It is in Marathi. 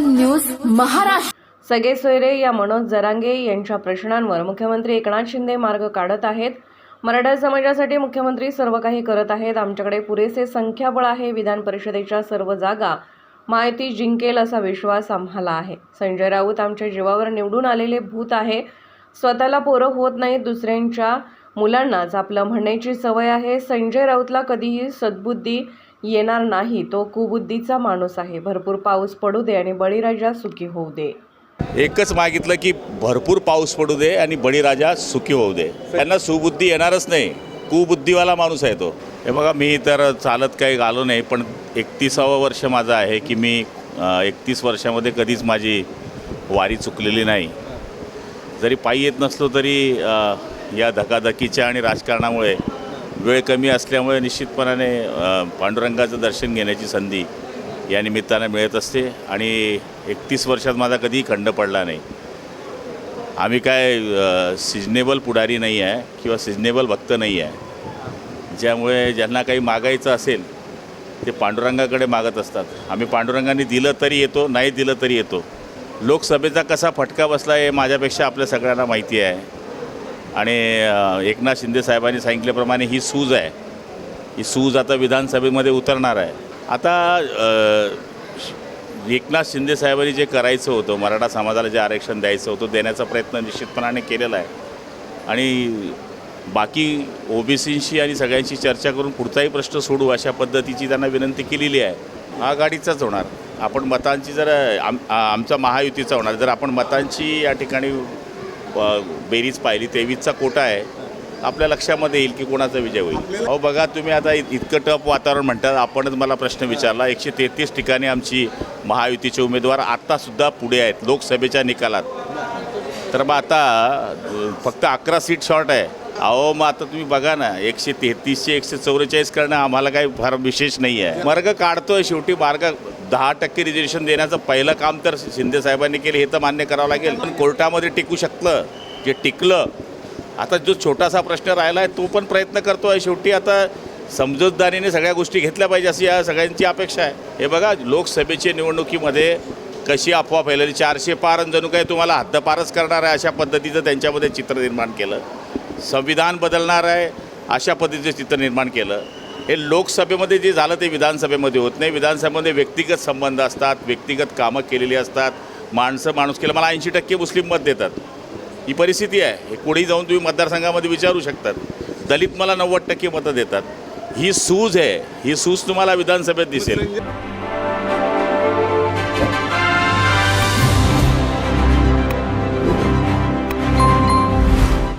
न्यूज महाराष्ट्र. सगळे सोयरे या मनोज जरांगे यांच्या प्रश्नांवर मुख्यमंत्री एकनाथ शिंदे मार्ग काढत आहेत. मराठा समाजासाठी मुख्यमंत्री सर्व काही करत आहेत. आमच्याकडे पुरेसे संख्याबळ आहे. विधान परिषदेच्या सर्व जागा माहिती जिंकेल असा विश्वास आम्हाला आहे. संजय राऊत आमच्या जीवावर निवडून आलेले भूत आहे. स्वतःला पोरं होत नाहीत दुसऱ्यांच्या मुलांनाच आपलं म्हणण्याची सवय आहे. संजय राऊतला कधीही सद्बुद्धी येणार नाही. तो कुबुद्धीचा माणूस आहे. भरपूर पाऊस पडू दे आणि बळीराजा सुखी होऊ दे. एकच मागितलं की भरपूर पाऊस पडू दे आणि बळीराजा सुखी होऊ दे. त्यांना सुबुद्धी येणारच नाही. कुबुद्धीवाला माणूस आहे तो. हे बघा मी तर चालत काही आलो नाही पण एकतीसावं वर्ष माझं आहे की मी एकतीस वर्षामध्ये कधीच माझी वारी चुकलेली नाही. जरी पायी येत नसलो तरी या धकाधकीच्या आणि राजकारणामुळे वेळ कमी असल्यामुळे निश्चितपणाने पांडुरंगाचं दर्शन घेण्याची संधी या निमित्तानं मिळत असते आणि एकतीस वर्षात माझा कधीही खंड पडला नाही. आम्ही काय सिजनेबल पुढारी नाही आहे किंवा सिजनेबल भक्त नाही आहे. ज्यामुळे ज्यांना काही मागायचं असेल ते पांडुरंगाकडे मागत असतात. आम्ही पांडुरंगाने दिलं तरी येतो नाही दिलं तरी येतो. लोकसभेचा कसा फटका बसला हे माझ्यापेक्षा आपल्या सगळ्यांना माहिती आहे. आणि एकनाथ शिंदे साहेबांनी सांगितल्याप्रमाणे ही सूज आहे. ही सूज आता विधानसभेमध्ये उतरणार आहे. आता एकनाथ शिंदे साहेबांनी जे करायचं होतं मराठा समाजाला जे आरक्षण द्यायचं होतं देण्याचा प्रयत्न निश्चितपणाने केलेला आहे. आणि बाकी ओबीसींशी आणि सगळ्यांशी चर्चा करून पुढचाही प्रश्न सोडू अशा पद्धतीची त्यांना विनंती केलेली आहे. आघाडीचाच होणार. आपण मतांची जर आम आमचा महायुतीचा होणार. जर आपण मतांची या ठिकाणी बेरीज पाहिली तेवीसचा कोटा आहे आपल्या लक्षामध्ये येईल की कोणाचा विजय होईल. अहो बघा तुम्ही आता इतकं टप वातावरण म्हणतात आपणच मला प्रश्न विचारला. एकशे तेहतीस ठिकाणी आमची महायुतीचे उमेदवार आत्तासुद्धा पुढे आहेत लोकसभेच्या निकालात. तर मग आता फक्त अकरा सीट शॉर्ट आहे. अहो मग आता तुम्ही बघा ना एकशे तेहतीसशे एकशे चौवेचाळीस करणं आम्हाला काही फार विशेष नाही आहे. मार्ग काढतोय शेवटी मार्ग दहा टक्के रिझर्वेशन देण्याचं पहिलं काम तर शिंदे साहेबांनी केलं हे तर मान्य करावं लागेल. पण कोर्टामध्ये टिकू शकलं जे टिकलं आता जो छोटासा प्रश्न राहिला आहे तो पण प्रयत्न करतो आहे शेवटी. आता समजूतदारीने सगळ्या गोष्टी घेतल्या पाहिजे अशी या सगळ्यांची अपेक्षा आहे. हे बघा लोकसभेच्या निवडणुकीमध्ये कशी अफवा फैलली चारशे पार जणू काही तुम्हाला हद्दपारच करणार आहे अशा पद्धतीचं त्यांच्यामध्ये चित्र निर्माण केलं. संविधान बदलणार आहे अशा पद्धतीचं चित्र निर्माण केलं. हे लोकसभेमध्ये जे झालं ते विधानसभेमध्ये होत नाही. विधानसभेमध्ये व्यक्तिगत संबंध असतात व्यक्तिगत कामं केलेली असतात. माणसं माणूस केलं मला ऐंशी टक्के मुस्लिम मत देतात. ही परिस्थिती आहे. हे पुढेही जाऊन तुम्ही मतदारसंघामध्ये विचारू शकतात. दलित मला नव्वद टक्के मतं देतात. ही सूज आहे. ही सूज तुम्हाला विधानसभेत दिसेल.